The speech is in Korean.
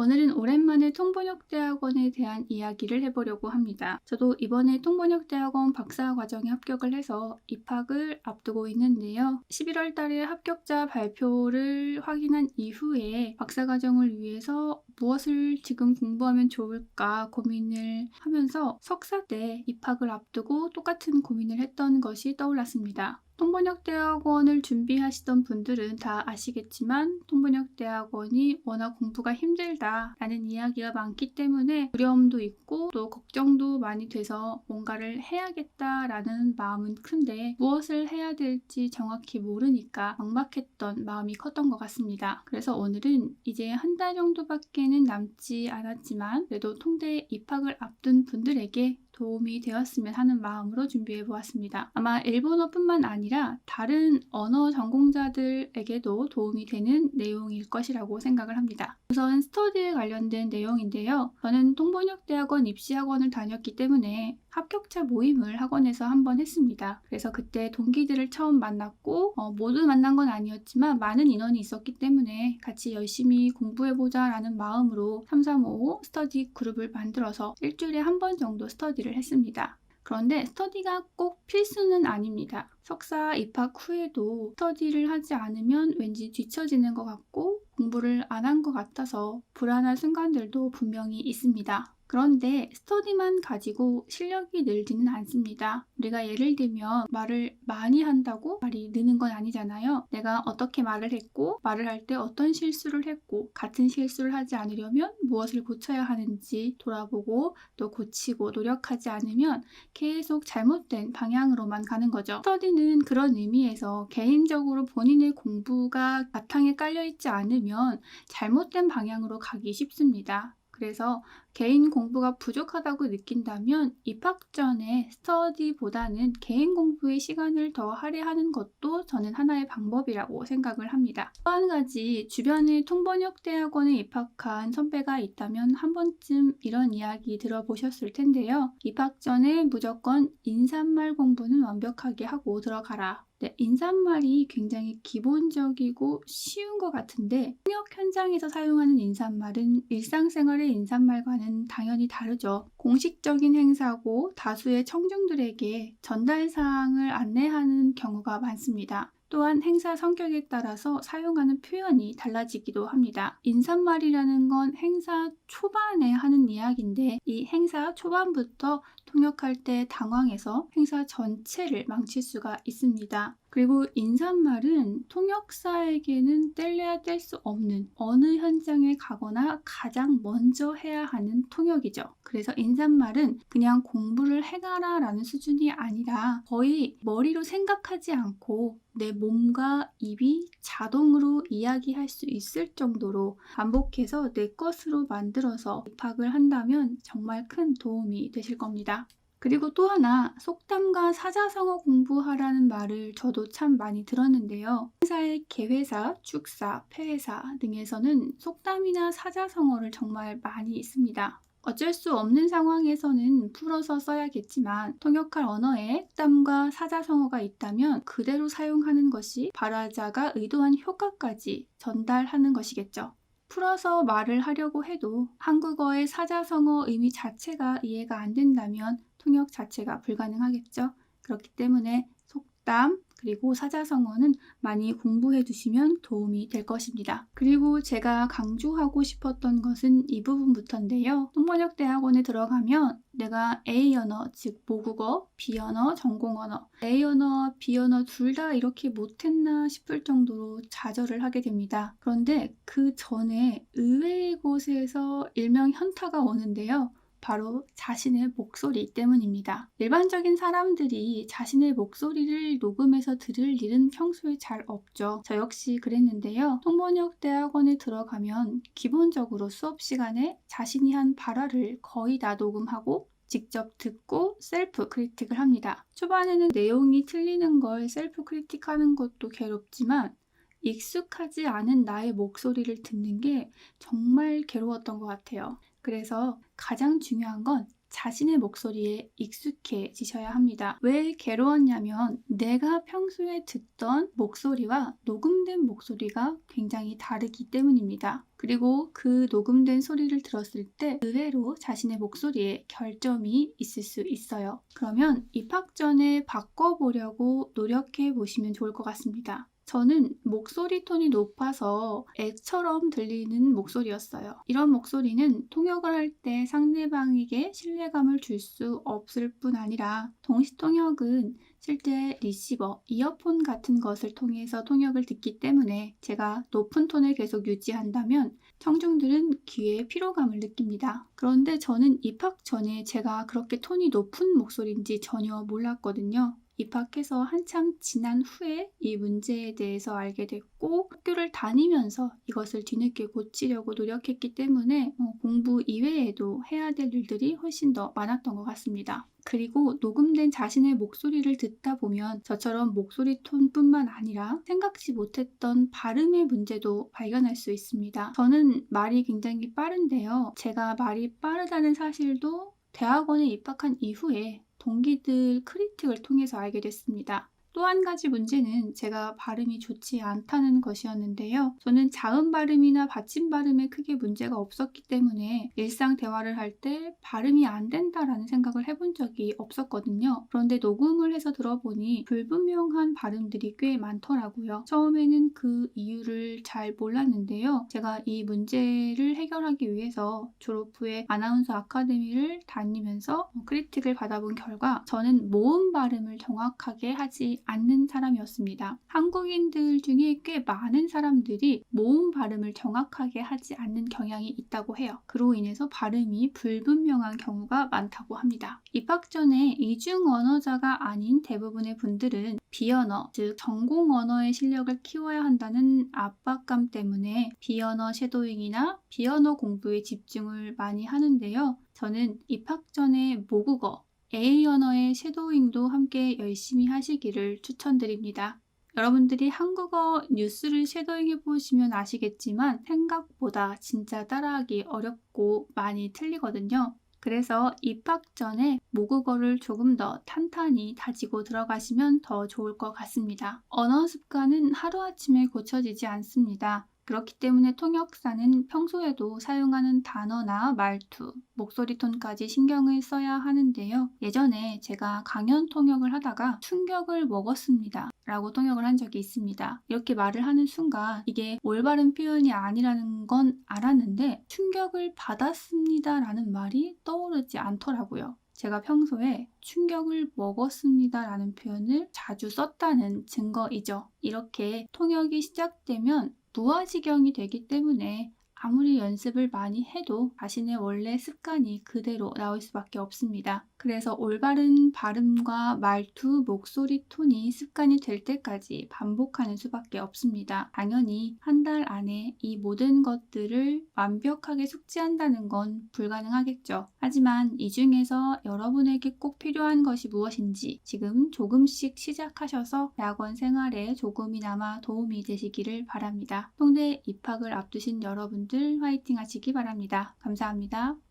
오늘은 오랜만에 통번역대학원에 대한 이야기를 해보려고 합니다. 저도 이번에 통번역대학원 박사 과정에 합격을 해서 입학을 앞두고 있는데요. 11월 달에 합격자 발표를 확인한 이후에 박사 과정을 위해서 무엇을 지금 공부하면 좋을까 고민을 하면서 석사 때 입학을 앞두고 똑같은 고민을 했던 것이 떠올랐습니다. 통번역대학원을 준비하시던 분들은 다 아시겠지만 통번역대학원이 워낙 공부가 힘들다라는 이야기가 많기 때문에 두려움도 있고 또 걱정도 많이 돼서 뭔가를 해야겠다라는 마음은 큰데 무엇을 해야 될지 정확히 모르니까 막막했던 마음이 컸던 것 같습니다. 그래서 오늘은 이제 한 달 정도밖에는 남지 않았지만 그래도 통대에 입학을 앞둔 분들에게 도움이 되었으면 하는 마음으로 준비해 보았습니다. 아마 일본어뿐만 아니라 다른 언어 전공자들에게도 도움이 되는 내용일 것이라고 생각을 합니다. 우선 스터디에 관련된 내용인데요. 저는 통번역대학원 입시학원을 다녔기 때문에 합격자 모임을 학원에서 한번 했습니다. 그래서 그때 동기들을 처음 만났고 어, 모두 만난 건 아니었지만 많은 인원이 있었기 때문에 같이 열심히 공부해보자 라는 마음으로 335 스터디 그룹을 만들어서 일주일에 한 번 정도 스터디 를 했습니다. 그런데 스터디가 꼭 필수는 아닙니다. 석사 입학 후에도 스터디를 하지 않으면 왠지 뒤처지는 것 같고 공부를 안 한 것 같아서 불안한 순간들도 분명히 있습니다. 그런데 스터디만 가지고 실력이 늘지는 않습니다. 우리가 예를 들면 말을 많이 한다고 말이 느는 건 아니잖아요. 내가 어떻게 말을 했고 말을 할 때 어떤 실수를 했고 같은 실수를 하지 않으려면 무엇을 고쳐야 하는지 돌아보고 또 고치고 노력하지 않으면 계속 잘못된 방향으로만 가는 거죠. 스터디는 그런 의미에서 개인적으로 본인의 공부가 바탕에 깔려 있지 않으면 잘못된 방향으로 가기 쉽습니다. 그래서 개인 공부가 부족하다고 느낀다면 입학 전에 스터디보다는 개인 공부에 시간을 더 할애하는 것도 저는 하나의 방법이라고 생각을 합니다. 또 한 가지 주변에 통번역 대학원에 입학한 선배가 있다면 한 번쯤 이런 이야기 들어보셨을 텐데요. 입학 전에 무조건 인사말 공부는 완벽하게 하고 들어가라. 네, 인사말이 굉장히 기본적이고 쉬운 것 같은데 통역 현장에서 사용하는 인사말은 일상생활의 인사말과는 당연히 다르죠. 공식적인 행사고 다수의 청중들에게 전달 사항을 안내하는 경우가 많습니다. 또한 행사 성격에 따라서 사용하는 표현이 달라지기도 합니다. 인사말이라는 건 행사 초반에 하는 이야기인데 이 행사 초반부터 통역할 때 당황해서 행사 전체를 망칠 수가 있습니다. 그리고 인사말은 통역사에게는 뗄래야 뗄 수 없는 어느 현장에 가거나 가장 먼저 해야 하는 통역이죠. 그래서 인사말은 그냥 공부를 해가라 라는 수준이 아니라 거의 머리로 생각하지 않고 내 몸과 입이 자동으로 이야기할 수 있을 정도로 반복해서 내 것으로 만들어서 입학을 한다면 정말 큰 도움이 되실 겁니다. 그리고 또 하나 속담과 사자성어 공부하라는 말을 저도 참 많이 들었는데요. 행사의 개회사, 축사, 폐회사 등에서는 속담이나 사자성어를 정말 많이 있습니다. 어쩔 수 없는 상황에서는 풀어서 써야겠지만 통역할 언어에 속담과 사자성어가 있다면 그대로 사용하는 것이 발화자가 의도한 효과까지 전달하는 것이겠죠. 풀어서 말을 하려고 해도 한국어의 사자성어 의미 자체가 이해가 안 된다면 통역 자체가 불가능하겠죠. 그렇기 때문에 속담 그리고 사자성어는 많이 공부해 두시면 도움이 될 것입니다. 그리고 제가 강조하고 싶었던 것은 이 부분부터인데요. 통번역대학원에 들어가면 내가 A 언어, 즉 모국어, B 언어, 전공 언어, A 언어와 B 언어 둘 다 이렇게 못했나 싶을 정도로 좌절을 하게 됩니다. 그런데 그 전에 의외의 곳에서 일명 현타가 오는데요. 바로 자신의 목소리 때문입니다. 일반적인 사람들이 자신의 목소리를 녹음해서 들을 일은 평소에 잘 없죠. 저 역시 그랬는데요. 통번역 대학원에 들어가면 기본적으로 수업 시간에 자신이 한 발화를 거의 다 녹음하고 직접 듣고 셀프 크리틱을 합니다. 초반에는 내용이 틀리는 걸 셀프 크리틱하는 것도 괴롭지만 익숙하지 않은 나의 목소리를 듣는 게 정말 괴로웠던 것 같아요. 그래서 가장 중요한 건 자신의 목소리에 익숙해지셔야 합니다. 왜 괴로웠냐면 내가 평소에 듣던 목소리와 녹음된 목소리가 굉장히 다르기 때문입니다. 그리고 그 녹음된 소리를 들었을 때 의외로 자신의 목소리에 결점이 있을 수 있어요. 그러면 입학 전에 바꿔보려고 노력해 보시면 좋을 것 같습니다. 저는 목소리 톤이 높아서 애처럼 들리는 목소리였어요. 이런 목소리는 통역을 할 때 상대방에게 신뢰감을 줄 수 없을 뿐 아니라 동시 통역은 실제 리시버, 이어폰 같은 것을 통해서 통역을 듣기 때문에 제가 높은 톤을 계속 유지한다면 청중들은 귀에 피로감을 느낍니다. 그런데 저는 입학 전에 제가 그렇게 톤이 높은 목소리인지 전혀 몰랐거든요. 입학해서 한참 지난 후에 이 문제에 대해서 알게 됐고 학교를 다니면서 이것을 뒤늦게 고치려고 노력했기 때문에 어, 공부 이외에도 해야 될 일들이 훨씬 더 많았던 것 같습니다. 그리고 녹음된 자신의 목소리를 듣다 보면 저처럼 목소리 톤뿐만 아니라 생각지 못했던 발음의 문제도 발견할 수 있습니다. 저는 말이 굉장히 빠른데요. 제가 말이 빠르다는 사실도 대학원에 입학한 이후에 동기들 크리틱을 통해서 알게 됐습니다. 또 한 가지 문제는 제가 발음이 좋지 않다는 것이었는데요. 저는 자음 발음이나 받침 발음에 크게 문제가 없었기 때문에 일상 대화를 할 때 발음이 안 된다라는 생각을 해본 적이 없었거든요. 그런데 녹음을 해서 들어보니 불분명한 발음들이 꽤 많더라고요. 처음에는 그 이유를 잘 몰랐는데요. 제가 이 문제를 해결하기 위해서 졸업 후에 아나운서 아카데미를 다니면서 크리틱을 받아본 결과 저는 모음 발음을 정확하게 하지 않는 사람이었습니다. 한국인들 중에 꽤 많은 사람들이 모음 발음을 정확하게 하지 않는 경향이 있다고 해요. 그로 인해서 발음이 불분명한 경우가 많다고 합니다. 입학 전에 이중 언어자가 아닌 대부분의 분들은 비언어, 즉 전공 언어의 실력을 키워야 한다는 압박감 때문에 비언어 쉐도잉이나 비언어 공부에 집중을 많이 하는데요. 저는 입학 전에 모국어, A 언어의 쉐도잉도 함께 열심히 하시기를 추천드립니다. 여러분들이 한국어 뉴스를 쉐도잉 해 보시면 아시겠지만 생각보다 진짜 따라하기 어렵고 많이 틀리거든요. 그래서 입학 전에 모국어를 조금 더 탄탄히 다지고 들어가시면 더 좋을 것 같습니다. 언어 습관은 하루아침에 고쳐지지 않습니다. 그렇기 때문에 통역사는 평소에도 사용하는 단어나 말투, 목소리 톤까지 신경을 써야 하는데요. 예전에 제가 강연 통역을 하다가 충격을 먹었습니다. 라고 통역을 한 적이 있습니다. 이렇게 말을 하는 순간 이게 올바른 표현이 아니라는 건 알았는데 충격을 받았습니다 라는 말이 떠오르지 않더라고요. 제가 평소에 충격을 먹었습니다 라는 표현을 자주 썼다는 증거이죠. 이렇게 통역이 시작되면 무아지경이 되기 때문에 아무리 연습을 많이 해도 자신의 원래 습관이 그대로 나올 수밖에 없습니다. 그래서 올바른 발음과 말투, 목소리 톤이 습관이 될 때까지 반복하는 수밖에 없습니다. 당연히 한 달 안에 이 모든 것들을 완벽하게 숙지한다는 건 불가능하겠죠. 하지만 이 중에서 여러분에게 꼭 필요한 것이 무엇인지 지금 조금씩 시작하셔서 대학원 생활에 조금이나마 도움이 되시기를 바랍니다. 통대 입학을 앞두신 여러분들 화이팅 하시기 바랍니다. 감사합니다.